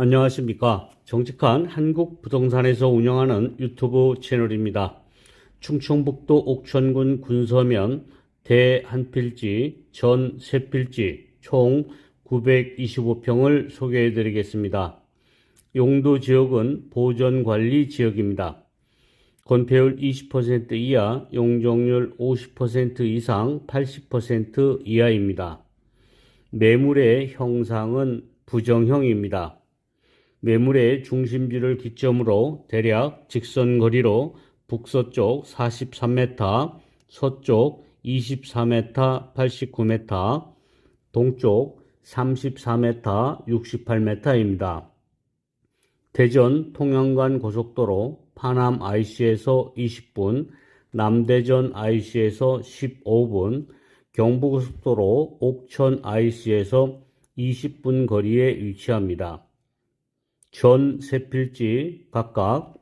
안녕하십니까. 정직한 한국 부동산에서 운영하는 유튜브 채널입니다. 충청북도 옥천군 군서면 대한필지 전 세필지 총 925평을 소개해 드리겠습니다. 용도 지역은 보전관리 지역입니다. 건폐율 20% 이하, 용적률 50% 이상 80% 이하입니다. 매물의 형상은 부정형입니다. 매물의 중심지를 기점으로 대략 직선 거리로 북서쪽 43m, 서쪽 24m, 89m, 동쪽 34m, 68m입니다. 대전 통영간 고속도로 파남 IC에서 20분, 남대전 IC에서 15분, 경부고속도로 옥천 IC에서 20분 거리에 위치합니다. 전 세 필지 각각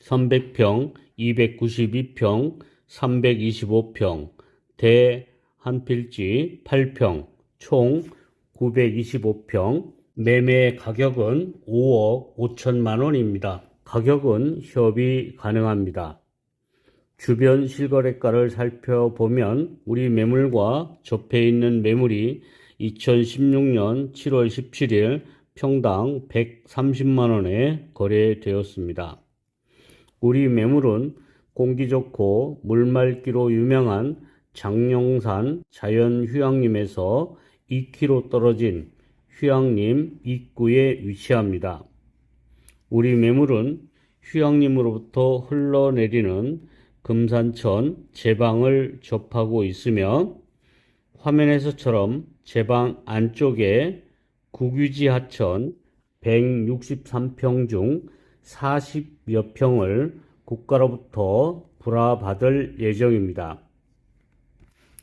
300평, 292평, 325평, 대 한 필지 8평, 총 925평, 매매 가격은 5억 5천만 원입니다. 가격은 협의 가능합니다. 주변 실거래가를 살펴보면 우리 매물과 접해 있는 매물이 2016년 7월 17일 평당 130만 원에 거래되었습니다. 우리 매물은 공기 좋고 물 맑기로 유명한 장룡산 자연휴양림에서 2km 떨어진 휴양림 입구에 위치합니다. 우리 매물은 휴양림으로부터 흘러내리는 금산천 제방을 접하고 있으며 화면에서처럼 제방 안쪽에 국유지 하천 163평 중 40여 평을 국가로부터 불화받을 예정입니다.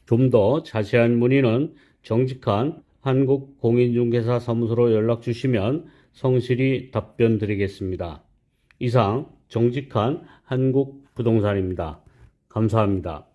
좀 더 자세한 문의는 정직한 한국공인중개사 사무소로 연락 주시면 성실히 답변 드리겠습니다. 이상 정직한 한국부동산입니다. 감사합니다.